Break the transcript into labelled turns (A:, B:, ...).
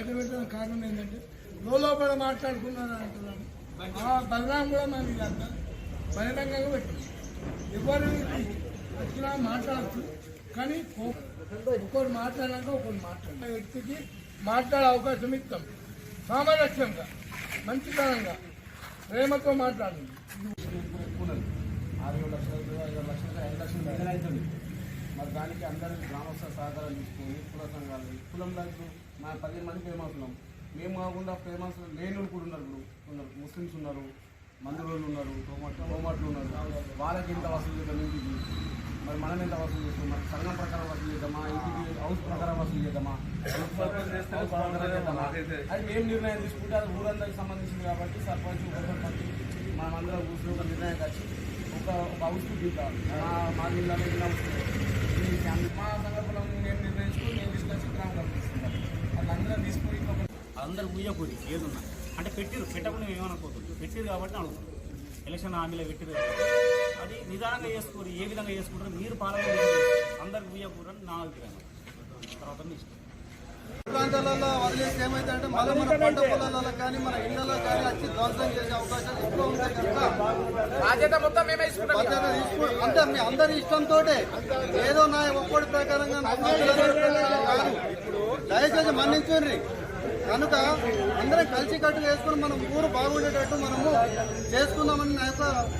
A: బయట పెట్టిన కారణం ఏంటంటే లోపల మాట్లాడుకున్నాను అంటున్నాను. ఆ బలరాం కూడా మనకి ఇదంతా బహిరంగంగా పెట్టింది ఎవరు వచ్చినా మాట్లాడచ్చు కానీ ఒ- ఒకరు మాట్లాడాక ఒకరు మాట్లాడిన వ్యక్తికి మాట్లాడే అవకాశం ఇస్తాం. సామరస్యంగా మంచితనంగా ప్రేమతో మాట్లాడండి.
B: ఆరు లక్షలు ఐదు లక్షలు దానికి అందరూ గ్రామస్థ సహకారం తీసుకుని కుల సంఘాలు కులంలో మా పది మంది ఫేమస్ ఉన్నాం మేము కాకుండా ఫేమస్ లేని కూడా ఉన్నారు ఉన్నారు. ముస్లిమ్స్ ఉన్నారు మందులోళ్ళు ఉన్నారు టోమాట్లు ఉన్నారు. వాళ్ళకి ఎంత వసూలు చేద్దాం ఇంటికి మరి మనం ఎంత వసూలు చేస్తాం? మరి సంఘం ప్రకారం వసూలు చేద్దామా? ఇంటికి హౌస్ ప్రకారం వసూలు చేద్దామా? హౌస్ ప్రకారం చేద్దామా? అది మేము నిర్ణయం తీసుకుంటే అది ఊరందరికి సంబంధించింది కాబట్టి సర్పంచ్ ఉప సర్పంచ్ మనమందరం ఒక నిర్ణయం వచ్చి ఒక హౌస్ తీద్దాం. మా మా జిల్లాలో మా సందర్భంలో నేను నిర్ణయించుకుని నేను తీసుకొచ్చి గ్రామం కల్పిస్తున్నాం వాళ్ళందరం తీసుకుని ఒక
C: ఊయకూరి ఏదున్నా. అంటే పెట్టిరు పెట్టకుండా మేము ఏమనుకోతుంది పెట్టిరు కాబట్టి అడుగుతాం. ఎలక్షన్ హామీలో పెట్టిరు అది నిదానంగా చేసుకోరు. ఏ విధంగా చేసుకుంటారు మీరు పాలన అందరికి ఊయకూరు అని నా అభిప్రాయం. తర్వాత ఇష్టం.
D: ప్రాంతాలలో వదిలేస్తే ఏమైందంటే మళ్ళీ మన పంట పొలాలలో కానీ మన ఇళ్ళలో కానీ వచ్చి ధ్వంసం చేసే అవకాశాలు ఎక్కువ ఉంటాయి కనుక
B: బాధ్యత మొత్తం మేమే తీసుకుంటాం
D: అంటే మీ అందరి ఇష్టంతో ఏదో నా ఒక్కడి ప్రకారంగా కాదు. దయచేసి మన్నించుర్రి కనుక అందరం కలిసి కట్టుగా వేసుకుని మనం ఊరు బాగుండేటట్టు మనము చేసుకుందామని నా యొక్క